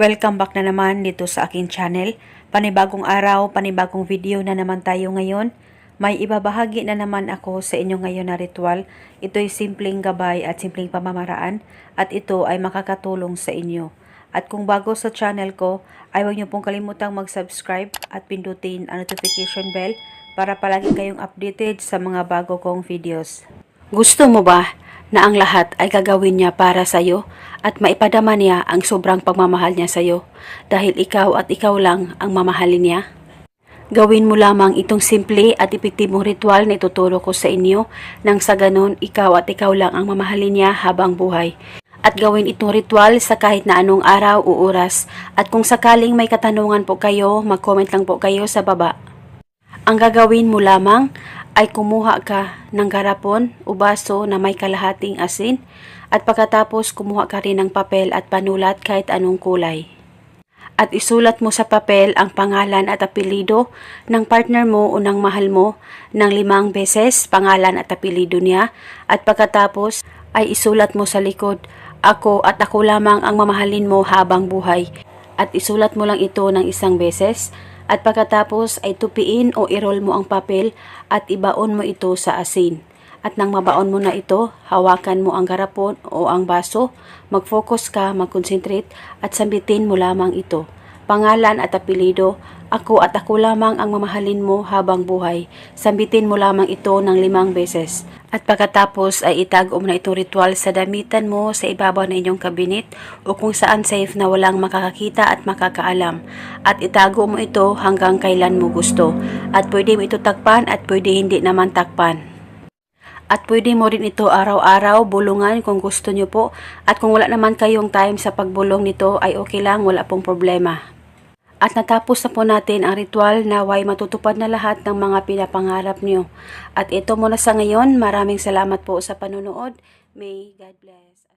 Welcome back na naman dito sa aking channel. Panibagong araw, panibagong video na naman tayo ngayon. May ibabahagi na naman ako sa inyo ngayon na ritual. Ito'y simpleng gabay at simpleng pamamaraan at ito ay makakatulong sa inyo. At kung bago sa channel ko, ay huwag niyo pong kalimutang mag-subscribe at pindutin ang notification bell para palagi kayong updated sa mga bago kong videos. Gusto mo ba na ang lahat ay gagawin niya para sa iyo at maipadama niya ang sobrang pagmamahal niya sa iyo dahil ikaw at ikaw lang ang mamahalin niya? Gawin mo lamang itong simple at epektibong ritual na ituturo ko sa inyo nang sa ganon ikaw at ikaw lang ang mamahalin niya habang buhay. At gawin itong ritual sa kahit na anong araw o oras. At kung sakaling may katanungan po kayo, mag-comment lang po kayo sa baba. Ang gagawin mo lamang ay kumuha ka ng garapon o baso na may kalahating asin at pagkatapos kumuha ka rin ng papel at panulat kahit anong kulay. At isulat mo sa papel ang pangalan at apelido ng partner mo o ng mahal mo ng limang beses pangalan at apelido niya. At pagkatapos ay isulat mo sa likod ako at ako lamang ang mamahalin mo habang buhay. At isulat mo lang ito ng isang beses at pagkatapos ay tupiin o irol mo ang papel at ibaon mo ito sa asin. At nang mabaon mo na ito, hawakan mo ang garapon o ang baso, mag-focus ka, mag-concentrate at sambitin mo lamang ito. Pangalan at apelido, ako at ako lamang ang mamahalin mo habang buhay. Sambitin mo lamang ito ng limang beses. At pagkatapos ay itago mo na itong ritual sa damitan mo sa ibabaw ng inyong kabinet o kung saan safe na walang makakakita at makakaalam. At itago mo ito hanggang kailan mo gusto. At pwede mo ito takpan at pwede hindi naman takpan. At pwede mo rin ito araw-araw bulungan kung gusto nyo po. At kung wala naman kayong time sa pagbulong nito ay okay lang, wala pong problema. At natapos na po natin ang ritual na way matutupad na lahat ng mga pinapangarap nyo. At ito muna sa ngayon, maraming salamat po sa panonood. May God bless.